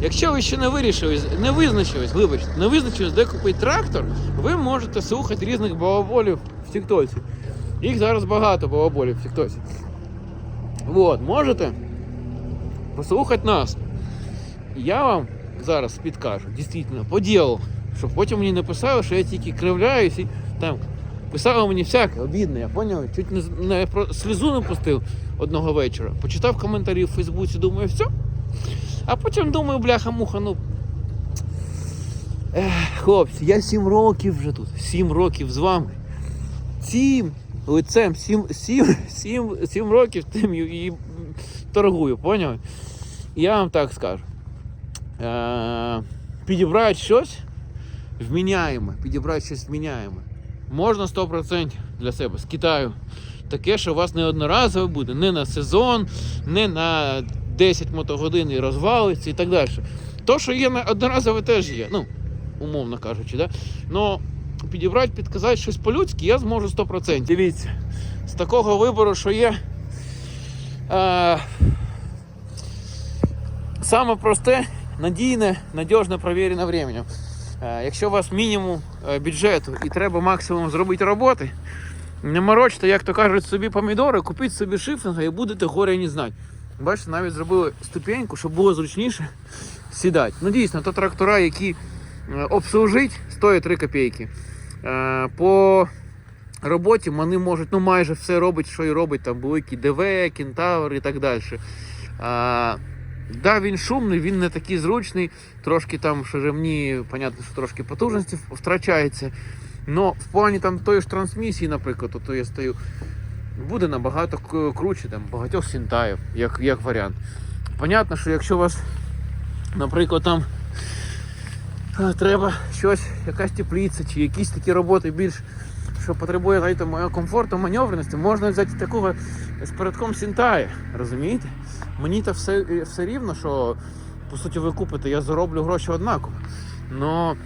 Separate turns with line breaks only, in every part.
Якщо ви ще не вирішили, не визначились, вибачте, не визначились, де купити трактор, ви можете слухати різних балаболів в Тіктоці. Їх зараз багато балаболів в Тіктоці. Вот, можете послухати нас. Я вам зараз підкажу, дійсно, по ділу, щоб потім мені не писали, що я тільки кривляюсь і там писали мені всяке обідне, я поняв, чуть не, не про слізу не пустив одного вечора. Почитав коментарі в Фейсбуці, думаю, все. А потім думаю, бляха-муха, ну. Ех, хлопці, я сім років вже тут. Сім років з вами. Сім лицем, сім, сім, сім, сім років тим і, торгую, поняли? Я вам так скажу. Е, підібрати щось вміняєме, підібрати щось вміняєме. Можна 100% для себе з Китаю. Таке, що у вас не одноразове буде, не на сезон, не на 10 мотогодин і розвалиться і так далі. То, що є одноразове, теж є. Ну, умовно кажучи, да? Но підібрати, підказати щось по-людськи я зможу 100%. Дивіться, з такого вибору, що є. Е, саме просте, надійне, надіжне, провірене временем. Е, Якщо у вас мінімум е, бюджету і треба максимум зробити роботи, не морочте, як то кажуть, собі помідори, купіть собі шифінга і будете горя не знати. Бачите, навіть зробили ступеньку, щоб було зручніше сідати. Ну дійсно, то трактора, які е, обслужить, стоять 3 копійки. Е, По роботі вони можуть ну, майже все робить, що і робить там великі ДВ, Кентавр і так далі. А, да, він шумний, він не такий зручний, трошки там ширемні, понятно, що трошки потужності втрачається. Но в плані там тої ж трансмісії, наприклад, то я стою, буде набагато круче там, багатьох сінтаїв, як, як варіант. Понятно, що якщо у вас, наприклад, там треба щось, якась теплиця чи якісь такі роботи більш, що потребує знаєте, комфорту, маневреності, можна взяти такого з передком сінтая, розумієте? Мені то все, все рівно, що по суті ви купите, я зароблю гроші однаково. Но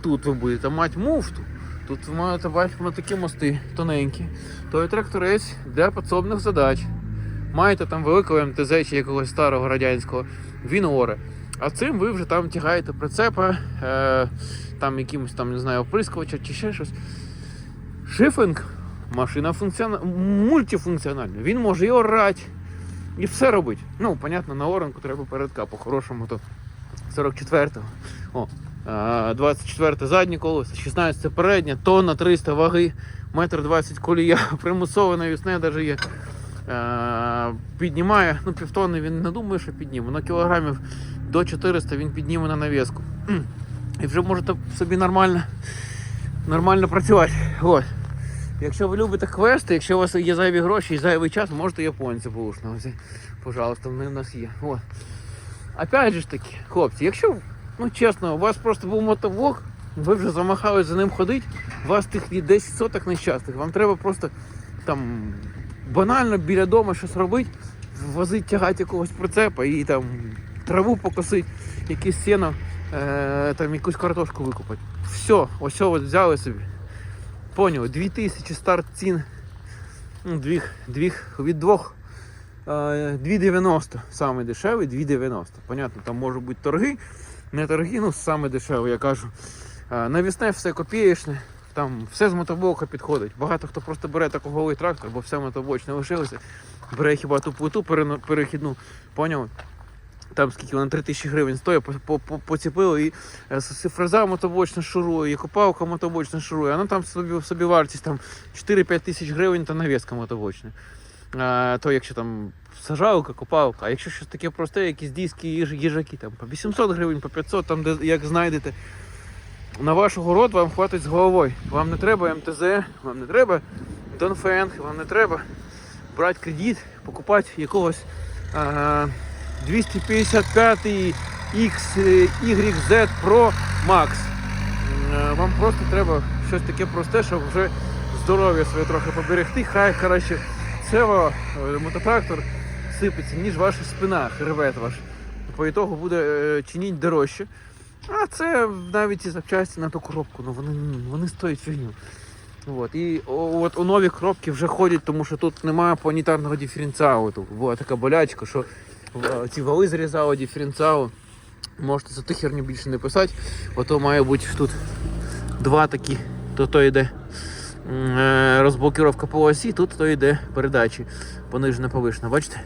тут ви будете мати муфту. Тут ви маєте бачити такі мости тоненькі. Той тракторець для підсобних задач. Маєте там великого МТЗ чи якогось старого радянського, він оре. А цим ви вже там тягаєте прицепа, е, там якимось там, не знаю, оприскувача чи ще щось. Шифинг, машина функціона... мультифункціональна. Він може і орати, і все робить. Ну, понятно, на оранку треба передка, по-хорошому то 44-го. О, а, 24 заднє колесо, 16 переднє, тонна 300 ваги, метр 20 колія, примусове навісне навіть є. Піднімає, ну півтонни він не думає, що підніме, на кілограмів до 400 він підніме на навіску. І вже можете собі нормально, нормально працювати. От. Якщо ви любите квести, якщо у вас є зайві гроші і зайвий час, можете японця полушного. Пожалуйста, вони в нас є. От. Опять же ж таки, хлопці, якщо, ну чесно, у вас просто був мотовок, ви вже замахались за ним ходити, у вас тих 10 соток нещасних, вам треба просто там банально біля дому щось робити, возити, тягати якогось прицепа і там траву покосити, якесь сіно, е, там якусь картошку викупати. Все, ось от взяли собі. Поняв, 2000 старт цін. Ну, дві, дві, від двох е, 2,90 саме дешевий, 2,90. Понятно, там можуть бути торги, не торги, ну саме дешевий, я кажу. Навісне все копієчне, там все з мотоблока підходить. Багато хто просто бере такий трактор, бо все мотоблочне лишилося. Бере хіба ту плиту перехідну, поняв? Там скільки вона 3 тисячі гривень стоїть, по- по- по- поціпили і е, фреза мотоблочна шурує, і копалка мотоблочна шурує, а ну там собі, собі вартість там 4-5 тисяч гривень та навіска мотоблочна. То якщо там сажалка, копалка, а якщо щось таке просте, якісь їж, їжаки, там по 800 гривень, по 500, там де як знайдете. На ваш город вам хватить з головою. Вам не треба МТЗ, вам не треба Донфенг, вам не треба брати кредит, покупати якогось а, 255 XYZ Pro Max. Вам просто треба щось таке просте, щоб вже здоров'я своє трохи поберегти. Хай краще цево е, мототрактор сипеться, ніж ваша спина, хребет ваш. По ітогу буде е, чиніть дорожче. А це навіть ці запчасті на ту коробку, ну вони, вони стоять фігню. От. І от у нові коробки вже ходять, тому що тут немає планетарного диференціалу. Тут була така болячка, що ці вали зрізав, диференціал. Можете за ту херню більше не писати, бо то має бути тут два такі, то то йде е, розблокировка по осі, тут то йде передачі. Понижена повишена, бачите?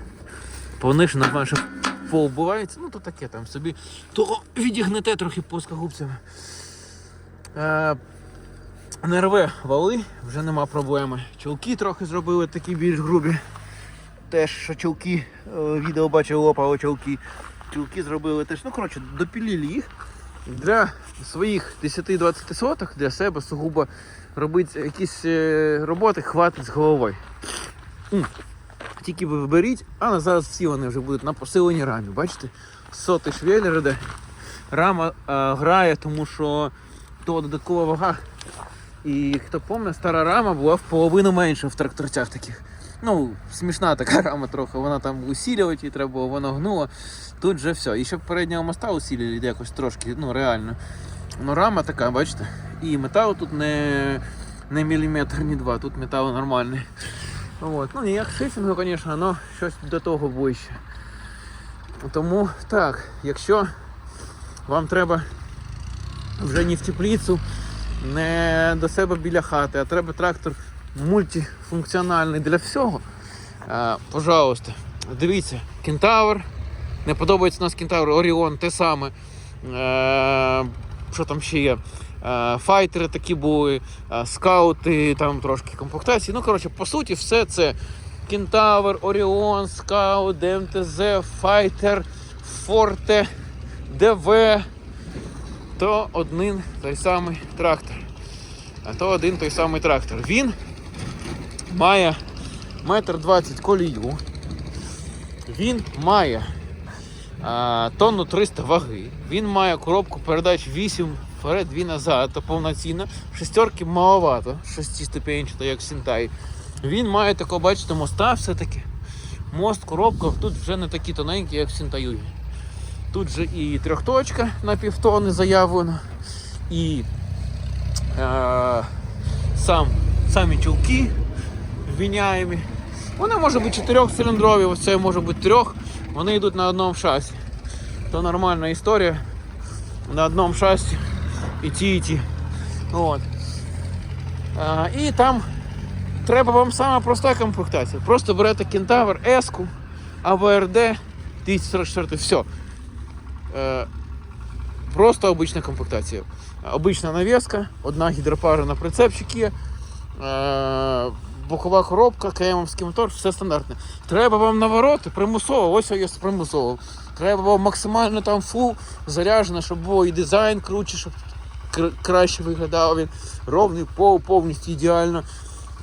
Понижена, знаю, що поубивається, ну то таке там собі. То відігнете трохи плоскогубцями. Е, не рве вали, вже нема проблеми. Чулки трохи зробили такі більш грубі. Теж що чулки, е, відео бачив, лопало чулки. Чулки зробили теж. Ну, коротше, допілили їх. Для своїх 10-20 соток, для себе сугубо робити якісь е, роботи, хватить з головою. Тільки ви виберіть, але зараз всі вони вже будуть на посиленій рамі. Бачите? Сотий швеллер іде. Рама е, грає, тому що то додаткова вага. І хто пам'ятає, стара рама була в половину менша в тракторцях таких. Ну, смішна така рама трохи, вона там усилювати її треба було, вона гнула. Тут же все. І щоб переднього моста усилили якось трошки, ну реально. Ну рама така, бачите? І метал тут не, не міліметр, ні два, тут метал нормальний. От. Ну ніяк шифінгу, звісно, але щось до того ближче. Тому так, якщо вам треба вже не в теплицю, не до себе біля хати, а треба трактор мультифункціональний для всього. А, пожалуйста, дивіться, кентавр. Не подобається у нас кентавр, Оріон, те саме. Е, що там ще є? Е, файтери такі були, е, скаути, там трошки комплектації. Ну, коротше, по суті, все це Кентавр, Оріон, Скаут, ДМТЗ, Файтер, Форте, ДВ. То один той самий трактор. А то один той самий трактор. Він має метр двадцять колію. Він має а, тонну 300 ваги. Він має коробку передач 8 вперед, 2 назад, то повноцінно. Шестерки маловато, шестиступенчато, як Сінтай. Він має такого, бачите, моста все-таки. Мост, коробка тут вже не такі тоненькі, як в Сінтаюї. Тут же і трьохточка на півтони заявлено, і е, сам, самі чулки вміняємі. Вони можуть бути чотирьохциліндрові, ось це може бути трьох. Вони йдуть на одному шасі. То нормальна історія. На одному шасі і ті, і ті. От. А, і там треба вам сама проста комплектація. Просто берете кентавр, S-ку, АВРД, 244, все. Е, просто обична комплектація. Обична навіска, одна гідропара на прицепчик. Е, бокова коробка, КМовський мотор, все стандартне. Треба вам навороти, примусово, ось є примусово. Треба вам максимально там фул заряджено, щоб було і дизайн круче, щоб краще виглядав він. Ровний пол, повністю ідеально.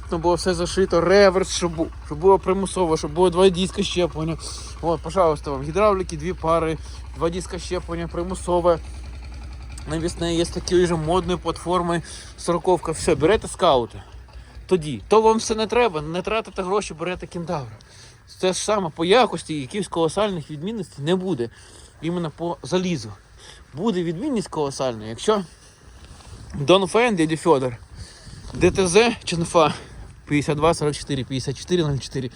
Щоб було все зашито, реверс, щоб, бу- щоб було примусово, щоб було два диска щеплення. От, пожалуйста, вам гідравліки, дві пари, два диска щеплення, примусове. Навісне є такі вже модні платформи, сороковка, все, берете скаути. Тоді, то вам все не треба, не тратите гроші, берете кентавра. Це ж саме по якості, якихось колосальних відмінностей не буде. Іменно по залізу. Буде відмінність колосальна, якщо Донфен, дядя Федор, ДТЗ Ченфа 52, 44, 54, 04.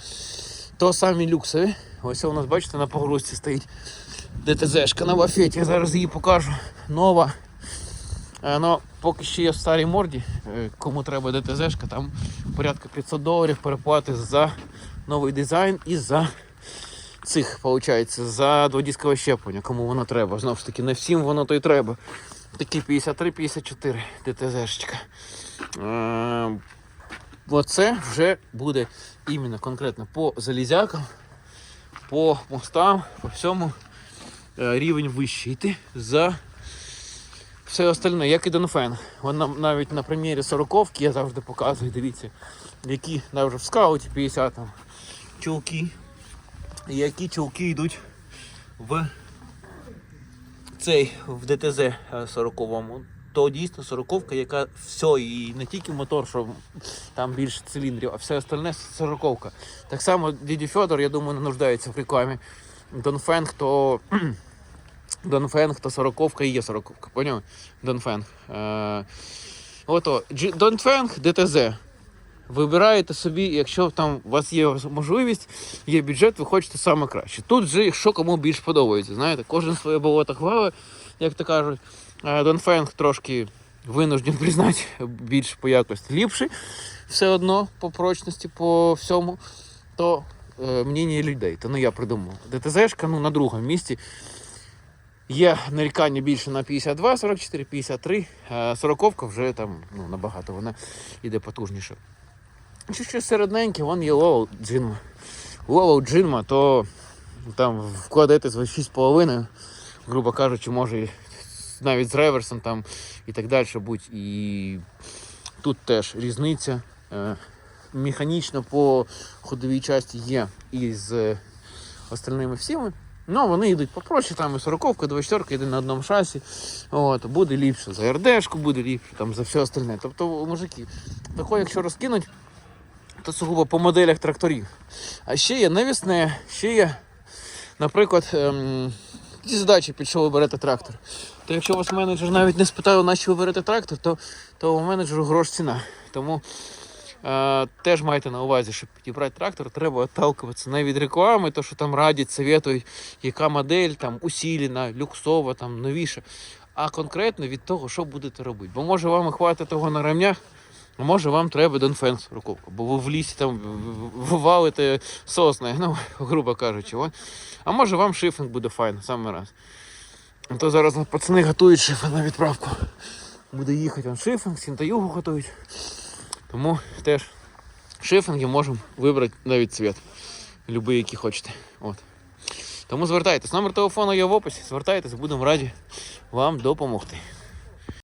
То самі люксові. Ось у нас, бачите, на погрузці стоїть ДТЗшка на лафеті. Я зараз її покажу. Нова. Е, Ну, поки ще є в старій морді, е, кому треба ДТЗшка, там порядка 500 доларів переплати за новий дизайн і за цих, виходить, за дводіскове щеплення, кому воно треба. Знову ж таки, не всім воно то й треба. Такі 53-54 ДТЗшечка. Е, Оце вже буде іменно конкретно по залізякам, по мостам, по всьому е, рівень вищий йти за все остальне, як і Донфен. Вона навіть на примірі 40 я завжди показую, дивіться, які навіть в скауті 50 там чулки, які чулки йдуть в цей в ДТЗ 40-му. То дійсно 40 яка все, і не тільки мотор, що там більше циліндрів, а все остальне 40 Так само діді Федор, я думаю, не нуждається в рекламі. Донфенг, то Донфенг, то 40 і є 40 поняв? Донфенг. Е, ото, Донфенг ДТЗ. Вибираєте собі, якщо там у вас є можливість, є бюджет, ви хочете саме краще. Тут вже що кому більш подобається. Знаєте, кожен своє болото хвали, як то кажуть. Е, Донфенг трошки винужден признати більш по якості ліпший, все одно по прочності, по всьому. То е, мнення людей, то не я придумав. ДТЗшка ну, на другому місці. Є нарікання більше на 52, 44, 53, а 40 вже там ну, набагато вона іде потужніше. Чи щось середненьке, вон є лоу джинма. Лоу джинма, то там вкладете за 6,5, грубо кажучи, може навіть з реверсом там і так далі будь. І тут теж різниця. Е, Механічно по ходовій часті є і з е, остальними всіми. Ну, вони йдуть попроще, там і 40 24 йде на одному шасі. От, буде ліпше за РДшку, буде ліпше там, за все остальне. Тобто, мужики, тако, якщо розкинуть, то сугубо по моделях тракторів. А ще є навісне, ще є, наприклад, ем, ті задачі, під що ви берете трактор. То якщо вас менеджер навіть не спитав, на що ви берете трактор, то, то у менеджеру грош ціна. Тому теж майте на увазі, щоб підібрати трактор, треба отталкуватися не від реклами, то що там радять, советують, яка модель там усілена, люксова, там новіша, а конкретно від того, що будете робити. Бо може вам і хватить того на ремнях, а може вам треба Донфенс руковка, бо ви в лісі там валите сосни, ну, грубо кажучи. А може вам шифінг буде файно, саме раз. А То зараз пацани готують шифінг на відправку. Буде їхати он шифінг, сінтаюгу готують. Тому теж шифінги можемо вибрати навіть цвіт. Любий, який хочете. От. Тому звертайтесь. Номер телефону є в описі. Звертайтесь, будемо раді вам допомогти.